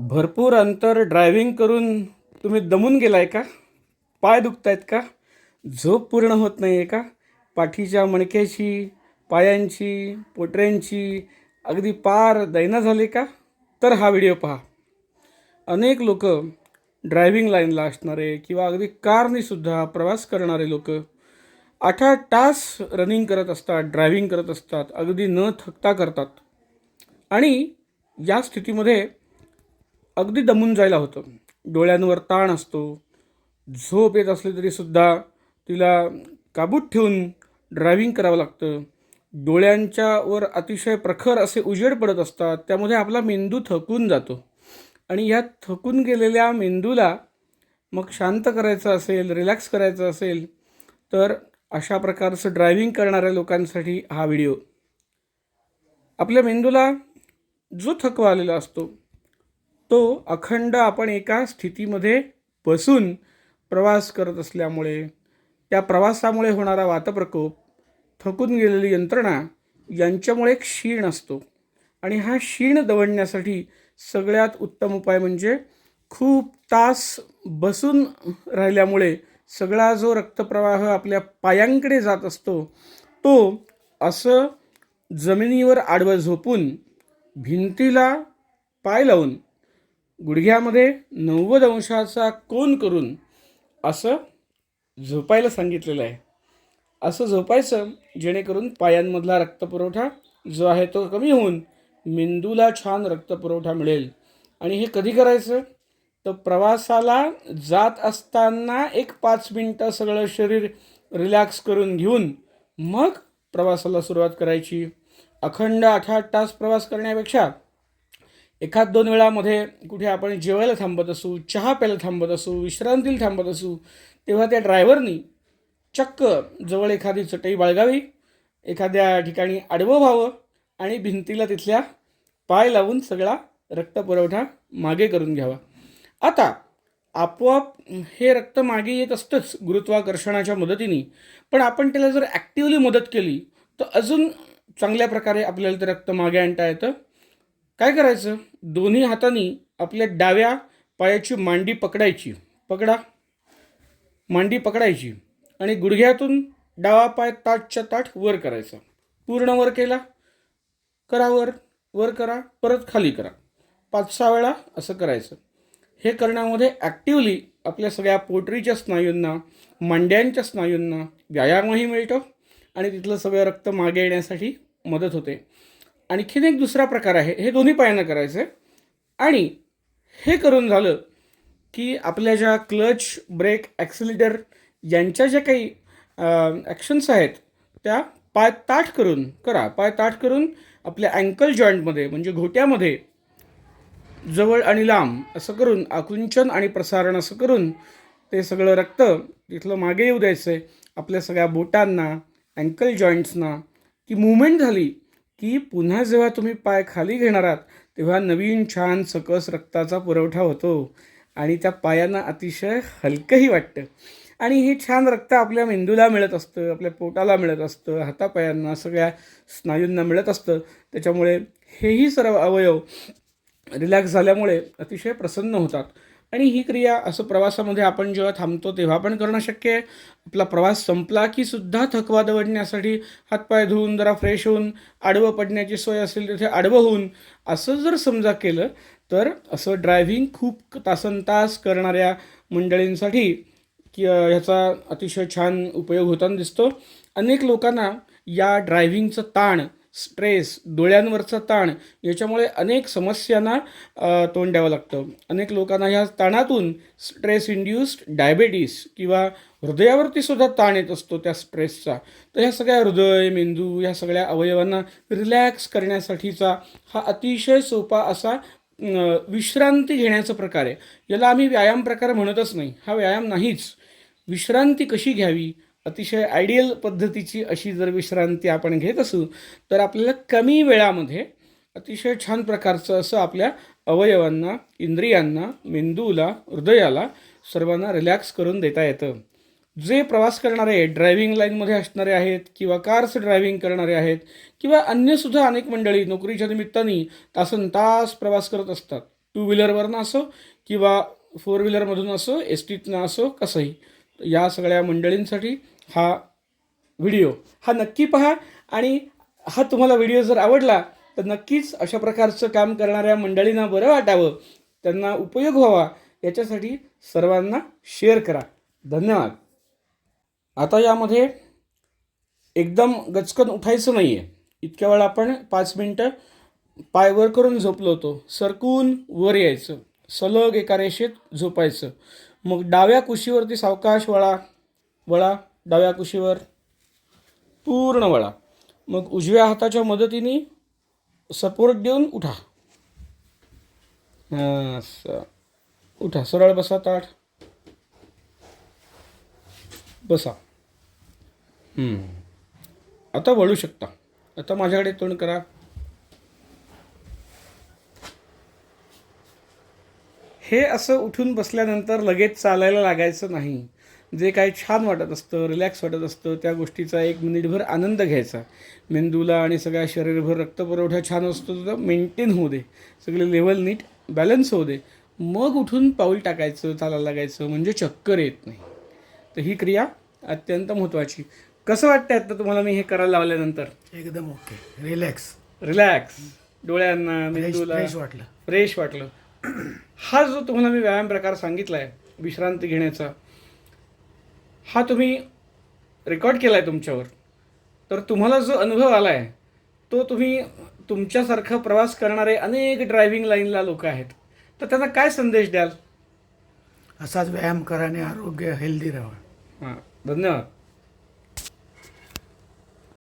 भरपूर अंतर ड्रायव्हिंग करून तुम्ही दमून गेलाय का? पाय दुखत आहेत का? झोप पूर्ण होत नाही आहे का? पाठीच्या मणक्याची पायांची पोटऱ्यांची अगदी पार दैना झाली का? तर हा व्हिडिओ पहा. अनेक लोक ड्रायव्हिंग लाईनला असणारे किंवा अगदी कारनेसुद्धा प्रवास करणारे लोक आठ आठ तास रनिंग करत असतात ड्रायव्हिंग करत असतात अगदी न थकता करतात. आणि या स्थितीमध्ये अगदी दमून जायला होतं. डोळ्यांवर ताण असतो. झोप येत असली तरीसुद्धा तिला काबूत ठेवून ड्रायव्हिंग करावं लागतं. डोळ्यांच्यावर अतिशय प्रखर असे उजेड पडत असतात. त्यामध्ये आपला मेंदू थकून जातो. आणि या थकून गेलेल्या मेंदूला मग शांत करायचं असेल रिलॅक्स करायचं असेल तर अशा प्रकारचं ड्रायव्हिंग करणाऱ्या लोकांसाठी हा व्हिडिओ आपल्या मेंदूला जो थकवा आलेला असतो तो अखंड आपण एका स्थितीमध्ये बसून प्रवास करत असल्यामुळे त्या प्रवासामुळे होणारा वातप्रकोप थकून गेलेली यंत्रणा यांच्यामुळे एक क्षीण असतो. आणि हा क्षीण दवडण्यासाठी सगळ्यात उत्तम उपाय म्हणजे खूप तास बसून राहिल्यामुळे सगळा जो रक्तप्रवाह आपल्या पायांकडे जात असतो तो असं जमिनीवर आडवं झोपून भिंतीला पाय लावून गुडघ्यामध्ये नव्वद अंशाचा कोन करून असं झोपायला सांगितलेलं आहे. असं झोपायचं जेणेकरून पायांमधला रक्तपुरवठा जो आहे तो कमी होऊन मेंदूला छान रक्तपुरवठा मिळेल. आणि हे कधी करायचं? तर प्रवासाला जात असताना एक पाच मिनटं सगळं शरीर रिलॅक्स करून घेऊन मग प्रवासाला सुरुवात करायची. अखंड आठ आठ तास प्रवास करण्यापेक्षा एखाद दोन वेळामध्ये कुठे आपण जेवायला थांबत असू चहा प्यायला थांबत असू विश्रांतीला थांबत असू तेव्हा त्या ड्रायव्हरनी चक्क जवळ एखादी चटई बाळगावी एखाद्या ठिकाणी आडवं व्हावं आणि भिंतीला तिथल्या पाय लावून सगळा रक्तपुरवठा मागे करून घ्यावा. आता आपोआप हे रक्त मागे येत असतंच गुरुत्वाकर्षणाच्या मदतीने पण आपण त्याला जर ॲक्टिवली मदत केली तर अजून चांगल्या प्रकारे आपल्याला ते रक्त मागे आणता येतं. काय करायचं? दोन्ही हातांनी आपल्या डाव्या पायाची मांडी पकडायची. पकडा. मांडी पकडायची. आणि गुडघ्यातून डावा पाय ताटच्या ताट वर करायचा. पूर्ण वर केला. करा वर. वर करा. परत खाली करा. पाच सहा वेळा असं करायचं. हे करण्यामध्ये ॲक्टिवली आपल्या सगळ्या पोटरीच्या स्नायूंना मांड्यांच्या स्नायूंना व्यायामही मिळतो आणि तिथलं सगळं रक्त मागे येण्यासाठी मदत होते. आणखीन एक दुसरा प्रकार आहे. हे दोन्ही पायानं करायचं आहे आणि हे करून झालं की आपल्या ज्या क्लच ब्रेक ॲक्सिलेटर यांच्या ज्या काही ॲक्शन्स आहेत त्या पाय ताठ करून करा. पाय ताठ करून आपल्या अँकल जॉईंटमध्ये म्हणजे घोट्यामध्ये जवळ आणि लांब असं करून आकुंचन आणि प्रसारण असं करून ते सगळं रक्त तिथलं मागे येऊ द्यायचं आहे आपल्या सगळ्या बोटांना अँकल जॉईंट्सना ती मुवमेंट झाली की पुन्हा जेव्हा तुम्ही पाय खाली घेणार आहात तेव्हा नवीन छान सकस रक्ताचा पुरवठा होतो आणि त्या पायांना अतिशय हलकंही वाटतं. आणि हे छान रक्त आपल्या मेंदूला मिळत असतं आपल्या पोटाला मिळत असतं हातापायांना सगळ्या स्नायूंना मिळत असतं. त्याच्यामुळे हेही सर्व अवयव रिलॅक्स झाल्यामुळे अतिशय प्रसन्न होतात. आणि ही क्रिया असं प्रवासामध्ये आपण जेव्हा थांबतो तेव्हा पण करणं शक्य आहे. आपला प्रवास संपला की सुद्धा थकवा दवडण्यासाठी हातपाय धुवून जरा फ्रेश होऊन आडवं पडण्याची सोय असेल तिथे आडवं होऊन असं जर समजा केलं तर असं ड्रायव्हिंग खूप तासन तास करणाऱ्या मंडळींसाठी की ह्याचा अतिशय छान उपयोग होताना दिसतो. अनेक लोकांना या ड्रायव्हिंगचं ताण स्ट्रेस डोळ्यांवरचा ताण याच्यामुळे अनेक समस्यांना तोंड द्यावं लागतं. अनेक लोकांना ह्या ताणातून स्ट्रेस इंड्युस्ड डायबेटीस किंवा हृदयावरती सुद्धा ताण येत असतो त्या स्ट्रेसचा तर ह्या सगळ्या हृदय मेंदू ह्या सगळ्या अवयवांना रिलॅक्स करण्यासाठीचा हा अतिशय सोपा असा विश्रांती घेण्याचा प्रकार आहे. याला आम्ही व्यायाम प्रकार म्हणतच नाही. हा व्यायाम नाहीच. विश्रांती कशी घ्यावी? अतिशय आयडियल पद्धतीची अशी जर विश्रांती आपण घेत असू तर आपल्याला कमी वेळामध्ये अतिशय छान प्रकारचं असं आपल्या अवयवांना इंद्रियांना मेंदूला हृदयाला सर्वांना रिलॅक्स करून देता येतं. जे प्रवास करणारे ड्रायव्हिंग लाईनमध्ये असणारे आहेत किंवा कार्स ड्रायव्हिंग करणारे आहेत किंवा अन्यसुद्धा अनेक मंडळी नोकरीच्या निमित्ताने तासन तास प्रवास करत असतात. टू व्हीलरवरनं असो किंवा फोर व्हीलरमधून असो एस टीतनं असो कसंही. या सगळ्या मंडळींसाठी हा व्हिडिओ. हा नक्की पहा आणि हा तुम्हाला व्हिडिओ जर आवडला तर नक्कीच अशा प्रकारचं काम करणाऱ्या मंडळींना बरं वाटावं. त्यांना उपयोग व्हावा. याच्यासाठी सर्वांना शेअर करा. धन्यवाद. आता यामध्ये एकदम गचकन उठायचं नाही आहे इतक्या वेळा आपण पाच मिनटं पाय वर करून झोपलो होतो. सरकून वर यायचं. सलग एका रेषेत झोपायचं. मग डाव्या कुशीवरती सावकाश वळा वळा. डाव्या कुशीवर पूर्ण वळा. मग उजव्या हाताच्या मदतीने सपोर्ट देऊन उठा. असं उठा. सरळ बसा ताठ. बसा. आता वळू शकता. आता माझ्याकडे तोंड करा. हे असं उठून बसल्यानंतर लगेच चालायला लागायचं नाही. जे काही छान वाटत असतं रिलॅक्स वाटत असतं त्या गोष्टीचा एक मिनिटभर आनंद घ्यायचा. मेंदूला आणि सगळ्या शरीरभर रक्तपुरवठा छान असतो तर मेंटेन होऊ दे. सगळे लेवल नीट बॅलन्स होऊ दे. मग उठून पाऊल टाकायचं चालायला लागायचं म्हणजे चक्कर येत नाही. तर ही क्रिया अत्यंत महत्त्वाची कसं वाटतं आता तुम्हाला मी हे करायला लावल्यानंतर? एकदम ओके. रिलॅक्स रिलॅक्स डोळ्यांना मेंदूला. फ्रेश वाटलं. फ्रेश वाटलं. हा जो तुम्हाला मी व्यायाम प्रकार सांगितला आहे विश्रांती घेण्याचा हा तुम्ही रेकॉर्ड केला आहे तुमच्यावर. तर तुम्हाला जो अनुभव आला आहे तो तुम्ही तुमच्यासारखा प्रवास करणारे अनेक ड्रायव्हिंग लाईनला लोक आहेत. तर त्यांना काय संदेश द्याल? असाच व्यायाम करा आणि आरोग्य हेल्दी राहा. हां धन्यवाद.